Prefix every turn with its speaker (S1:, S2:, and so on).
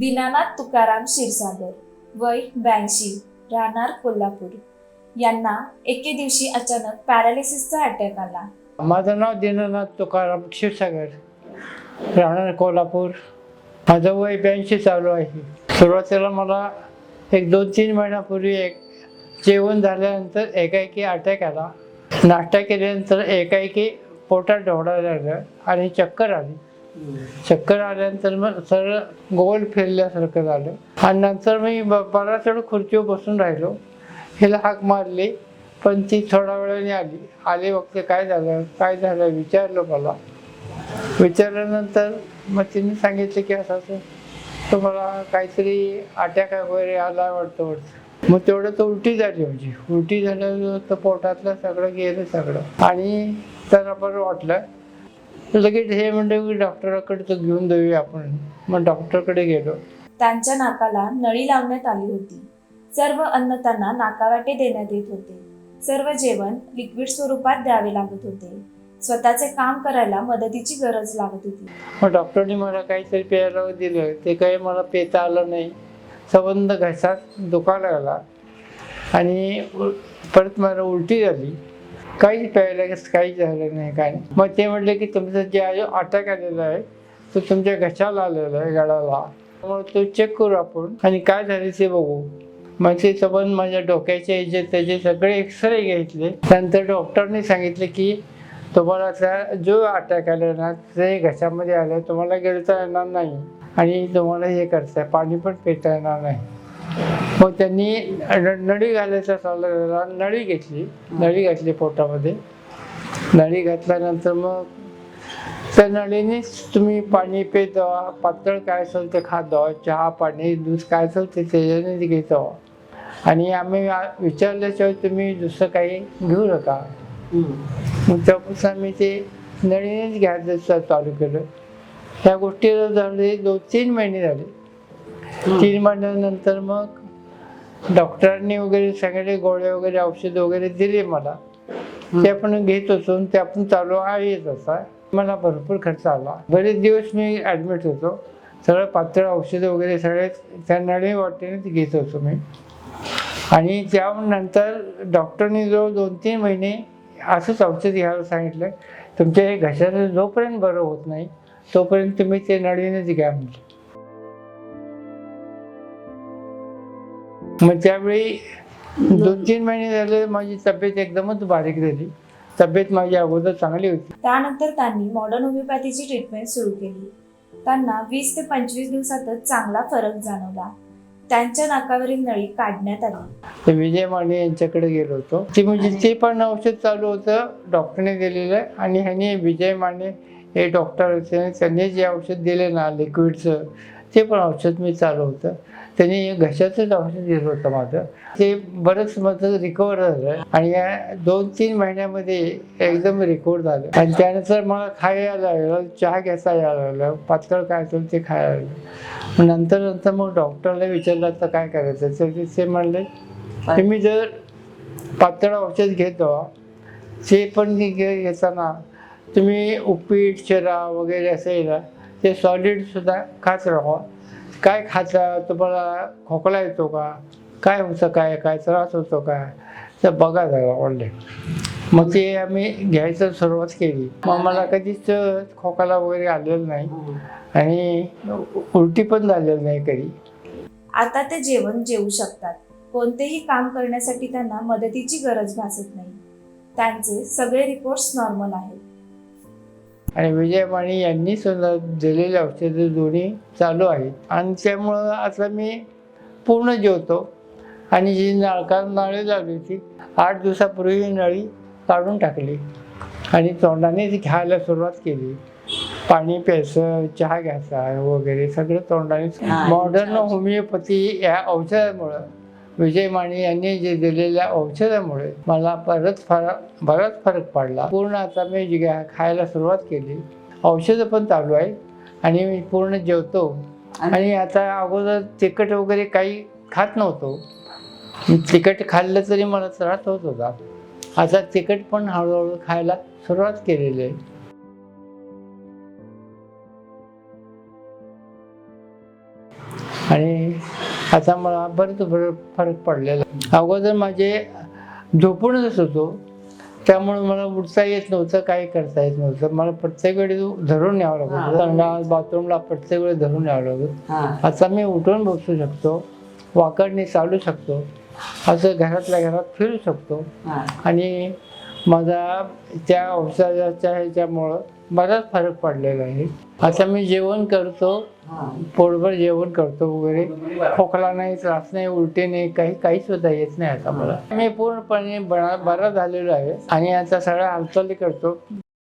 S1: दीनानाथ तुकाराम क्षीरसागर वय ब्याऐंशी राहणार कोल्हापूर. यांना एके दिवशी अचानक पॅरालिसिसचा अटॅक आला.
S2: माझं नाव दीनानाथ तुकाराम क्षीरसागर राहणार कोल्हापूर. माझं वय ब्याऐंशी चालू आहे. सुरुवातीला मला एक दोन तीन महिन्यापूर्वी एक जेवण झाल्यानंतर एकाएकी अटॅक आला. नाश्ता केल्यानंतर एकाएकी पोटात ढवळायला लागलं आणि चक्कर आली. चक्कर आल्यानंतर मग सरळ गोल फिरल्यासारखं झालं. आणि नंतर मी ब- बराच वेळ खुर्चीवर बसून राहिलो. हिला हाक मारली पण ती थोड्या वेळाने आली. आले बघते काय झालं काय झालं विचारलं मला. विचारल्यानंतर मग तिने सांगितलं की असं असं तुम्हाला काहीतरी अटॅक वगैरे आला वाटतं वाटतं. मग तेवढं तर उलटी झाली म्हणजे. उलटी झाल्यावर तर पोटातलं सगळं गेलं सगळं. आणि त्याला बरं वाटलं. लगेच हे म्हणलं की डॉक्टराकडे तर घेऊन जाऊया आपण. मग डॉक्टरकडे गेलो.
S1: त्यांच्या नाकाला नळी लावण्यात आली होती. सर्व अन्न त्यांना नाकावाटे देण्यात येत होते. सर्व जेवण लिक्विड स्वरूपात द्यावे लागत होते. स्वतःचे काम करायला मदतीची गरज लागत होती.
S2: मग डॉक्टरने मला काहीतरी प्यायला दिलं. ते काही मला पेता आलं नाही. संबंध घशात दुखायला लागला. आणि परत मला उलटी झाली. काहीच प्यायला काहीच झालं नाही काय नाही. मग ते म्हटले की तुमचं जे आहे अटॅक आलेला आहे तो तुमच्या घशाला आलेला आहे गळाला. मग तो चेक करू आपण. आणि काय झाले ते बघू. मग ते संबंध माझ्या डोक्याचे जे त्याचे सगळे एक्सरे घेतले. त्यानंतर डॉक्टरने सांगितले की तुम्हाला त्या जो अटॅक आला ना ते घशामध्ये आलं तुम्हाला गिळता येणार नाही. आणि तुम्हाला हे करता पाणी पण पिता येणार नाही. मग त्यांनी नळी घालायचा सल्ला दिला. नळी घेतली. नळी घातली पोटामध्ये. नळी घातल्यानंतर मग त्या नळीनेच तुम्ही पाणी पेत जावा पातळ काय असेल ते खात जावा चहा पाणी दूध काय असेल ते त्याच्याने घेत जावा आणि आम्ही विचारल्याशिवाय तुम्ही दुसरं काही घेऊ नका. मग तेव्हापासून आम्ही ते नळीनेच घ्यायचं चालू केलं. त्या गोष्टी झाले दोन तीन महिने झाले. तीन महिन्यानंतर मग डॉक्टरांनी वगैरे सगळे गोळ्या वगैरे औषध वगैरे दिले मला. ते आपण घेत होतो ते आपण चालू आहे तसा मला भरपूर खर्च आला. बरेच दिवस मी ॲडमिट होतो. सगळं पातळ औषधं वगैरे सगळे त्या नळी वाटेनेच घेत होतो मी. आणि त्यानंतर डॉक्टरने जो दोन तीन महिने असंच औषध घ्यायला सांगितलं. तुमच्या हे घशाचं जोपर्यंत बरं होत नाही तोपर्यंत तुम्ही ते नळीनेच घ्या म्हणजे मग त्यावेळी दोन तीन महिने झाले माझी तब्येत एकदमच बारीक झाली. तब्येत माझी अगोदर चांगली होती.
S1: त्यानंतर त्यांनी मॉडर्न होमिओपॅथीची ट्रीटमेंट सुरू केली. त्यांना वीस ते पंचवीस दिवसातच चांगला फरक जाणवला. त्यांच्या नाकावरील नळी काढण्यात आली.
S2: विजय माने यांच्याकडे गेलो होतो. ते म्हणजे ते पण औषध चालू होतं डॉक्टरने दिलेलं. आणि ह्याने विजय माने हे डॉक्टर होते. त्यांनी जे औषध दिले ना लिक्विडचं ते पण औषध मी चालू होतं त्यांनी घशाचंच औषध दिलं होतं माझं ते बरंच माझं रिकवर झालं आणि या दोन तीन महिन्यामध्ये एकदम रिकवर झालं आणि त्यानंतर मला खायला लागलं चहा घ्यायचा यायला लागलं पातळ काय असेल ते खायला लागलं नंतर नंतर मग डॉक्टरला विचारलं तर काय करायचं तर ते- म्हणले तुम्ही जर पातळ औषध घेतो ते पण घेताना तुम्ही उपीट शिरा वगैरे असेल ते सॉलिडसुद्धा खात राहा काय खाता तुम्हाला खोकला येतो का? काय होतं काय काय त्रास होतो काय तर बघा जरा ऑनलाईन मग ते आम्ही घ्यायचं सुरुवात केली. मग मला कधीच खोकला वगैरे आलेलं नाही. आणि उलटी पण झालेली नाही कधी.
S1: आता ते जेवण जेवू शकतात. कोणतेही काम करण्यासाठी त्यांना मदतीची गरज भासत नाही. त्यांचे सगळे रिपोर्ट्स नॉर्मल आहेत.
S2: आणि विजय माने यांनी सुद्धा दिलेले औषधं दोन्ही चालू आहेत. आणि त्यामुळं आता मी पूर्ण जेवतो. आणि जी नाळका नळी लागली होती आठ दिवसापूर्वी ही नळी काढून टाकली. आणि तोंडाने ती घ्यायला सुरुवात केली. पाणी प्यायचं चहा घ्यायचा वगैरे सगळं तोंडाने. मॉडर्न होमिओपॅथी या औषधामुळं विजय माने यांनी जे दिलेल्या औषधामुळे मला परत फरक बराच फरक पडला. पूर्ण आता मी जे घ्या- खायला सुरुवात केली. औषधं पण चालू आहे आणि मी पूर्ण जेवतो. आणि आता अगोदर तिखट वगैरे काही खात नव्हतो. तिखट खाल्लं तरी मला त्रास होत होता. आता तिखट पण हळूहळू खायला सुरुवात केलेली आहे. आणि आता मला बरंच बरं फरक पडलेला. अगोदर माझे झोपूनच होतो. त्यामुळे मला उठता येत नव्हतं काही करता येत नव्हतं. मला प्रत्येक वेळी धरून यावं लागत. संडास बाथरूमला प्रत्येक वेळी धरून यावं लागत आता मी उठून बसू शकतो वाकडणी चालू शकतो असं घरातल्या घरात फिरू शकतो. आणि माझा त्या औषधाच्या ह्याच्यामुळं बराच फरक पडलेला आहे. आता मी जेवण करतो. पोटभर जेवण करतो वगैरे. खोकला नाही त्रास नाही उलटी नाही काही काहीच सुद्धा येत नाही आता मला. मी पूर्णपणे बरा बरा झालेलो आहे. आणि आता सगळ्या हालचाली करतो.